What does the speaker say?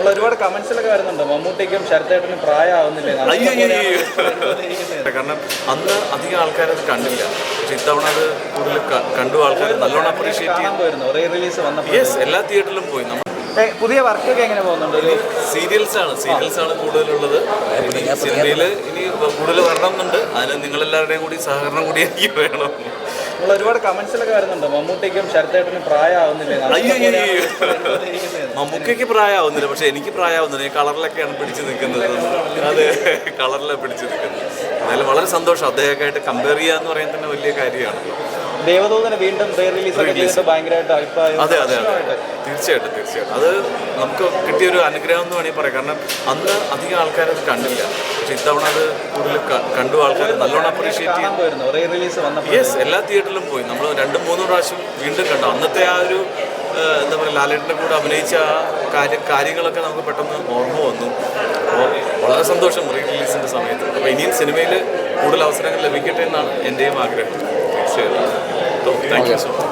നമ്മൾ ഒരുപാട് കമന്റ്സിലൊക്കെ വരുന്നുണ്ട്. മമ്മൂട്ടിക്കും ശരത്തേട്ടനും പ്രായമാവുന്നില്ലേ. കാരണം അന്ന് അധികം ആൾക്കാരത് കണ്ടില്ല. പക്ഷെ ഇത്തവണ അത് കൂടുതൽ കണ്ടു ആൾക്കാർ നല്ലോണം അപ്രീഷിയേറ്റ് യെസ് എല്ലാ തിയേറ്ററിലും പോയി. നമ്മൾ പുതിയ വർക്കൊക്കെ എങ്ങനെ പോകുന്നുണ്ട്? സീരിയൽസ് ആണ്. സീരിയൽസ് ആണ് കൂടുതലുള്ളത്. സിനിമയിൽ ഇനി കൂടുതൽ വരണം എന്നുണ്ട് അതിന് നിങ്ങളെല്ലാവരുടെയും കൂടി സഹകരണം കൂടി എനിക്ക് വേണം. നമ്മൾ ഒരുപാട് കമന്റ്സിലൊക്കെ വരുന്നുണ്ട്. മമ്മൂട്ടിക്കും ശരത്തേട്ടനും പ്രായമാവുന്നില്ല. മമ്മൂക്കയ്ക്ക് പ്രായമാവുന്നില്ല. പക്ഷെ എനിക്ക് പ്രായമാവുന്നില്ല. ഈ കളറിലൊക്കെയാണ് പിടിച്ചു നിൽക്കുന്നത്. അതെ കളറിലാണ് പിടിച്ചു നിൽക്കുന്നത്. എന്നാലും വളരെ സന്തോഷം. അദ്ദേഹമൊക്കെ ആയിട്ട് കമ്പയർ ചെയ്യുക എന്ന് പറയുന്നത് തന്നെ വലിയ കാര്യമാണ്. ദേവദൂതന് വീണ്ടും റീ റിലീസ് ഒക്കെ Re-release. ചെയ്തിട്ട് ഭയങ്കരമായിട്ട് അഭിപ്രായം അതെ അതെ അതെ. തീർച്ചയായിട്ടും തീർച്ചയായിട്ടും. അത് നമുക്ക് കിട്ടിയ ഒരു അനുഗ്രഹം എന്ന് വേണമെങ്കിൽ പറയാം. കാരണം അന്ന് അധികം ആൾക്കാരത് കണ്ടില്ല. പക്ഷെ ഇത്തവണ അത് കൂടുതൽ കണ്ടു ആൾക്കാർ നല്ലോണം അപ്രീഷിയേറ്റ് ചെയ്യും യെസ് എല്ലാ തിയേറ്ററിലും പോയി. നമ്മൾ രണ്ടും മൂന്നും പ്രാവശ്യം വീണ്ടും കണ്ടു. അന്നത്തെ ആ ഒരു എന്താ പറയുക ലാലേട്ടന്റെ കൂടെ അഭിനയിച്ച ആ കാര്യ കാര്യങ്ങളൊക്കെ നമുക്ക് പെട്ടെന്ന് ഓർമ്മ വന്നു. അപ്പോൾ വളരെ സന്തോഷം റീ റിലീസിന്റെ സമയത്ത്. അപ്പോൾ ഇനിയും സിനിമയിൽ കൂടുതൽ അവസരങ്ങൾ ലഭിക്കട്ടെ എന്നാണ് എന്റെയും ആഗ്രഹം. തീർച്ചയായിട്ടും. Thank okay. you so much.